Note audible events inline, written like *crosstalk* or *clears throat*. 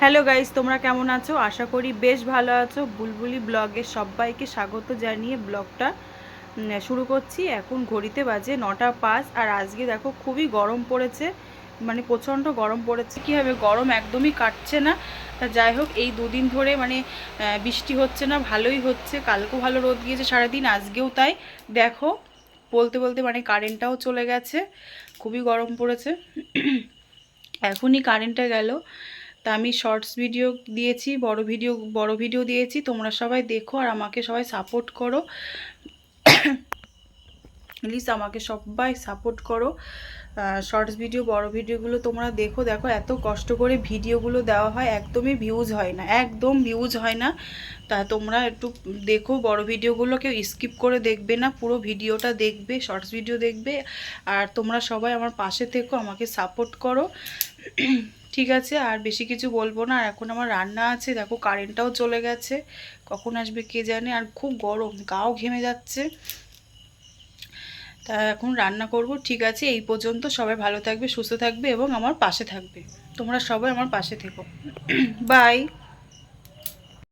Hello guys তোমরা কেমন আছো? আশা করি বেশ ভালো আছো। বুলবুলি ব্লগে সবাইকে স্বাগত জানিয়ে ব্লগটা শুরু করছি। এখন ঘড়িতে বাজে নটা পাঁচ আর আজকে দেখো খুবই গরম পড়েছে। মানে প্রচণ্ড গরম পড়েছে। কী হবে, গরম একদমই কাটছে না। তা যাই হোক, এই দুদিন ধরে মানে বৃষ্টি হচ্ছে না, ভালোই হচ্ছে। কালকেও ভালো রোদ গিয়েছে সারাদিন, আজকেও তাই। দেখো, বলতে বলতে মানে কারেন্টটাও চলে গেছে। খুবই গরম পড়েছে। *clears throat* এখনই কারেন্টটা গেল। তা আমি শর্টস ভিডিও দিয়েছি, বড় ভিডিও বড় ভিডিও দিয়েছি, তোমরা সবাই দেখো আর আমাকে সবাই সাপোর্ট করো। প্লিজ আমাকে সবাই সাপোর্ট করো। শর্টস ভিডিও বড় ভিডিওগুলো তোমরা দেখো দেখো এত কষ্ট করে ভিডিওগুলো দেওয়া হয়, একদমই ভিউজ হয় না, একদম ভিউজ হয় না। তা তোমরা একটু দেখো, বড় ভিডিওগুলো কেউ স্কিপ করে দেখবে না, পুরো ভিডিওটা দেখবে শর্টস ভিডিও দেখবে। আর তোমরা সবাই আমার পাশে থেকো, আমাকে সাপোর্ট করো। ঠিক আছে, আর বেশি কিছু বলব না। আর এখন আমার রান্না আছে, দেখো কারেন্টটাও চলে গেছে। কখন আসবে কে জানে, আর খুব গরম, গাও ঘেমে যাচ্ছে। তা এখন রান্না করব, ঠিক আছে, এই পর্যন্ত। সবাই ভালো থাকবে, সুস্থ থাকবে, এবং আমার পাশে থাকবে। তোমরা সবাই আমার পাশে থেকো। *clears throat* বাই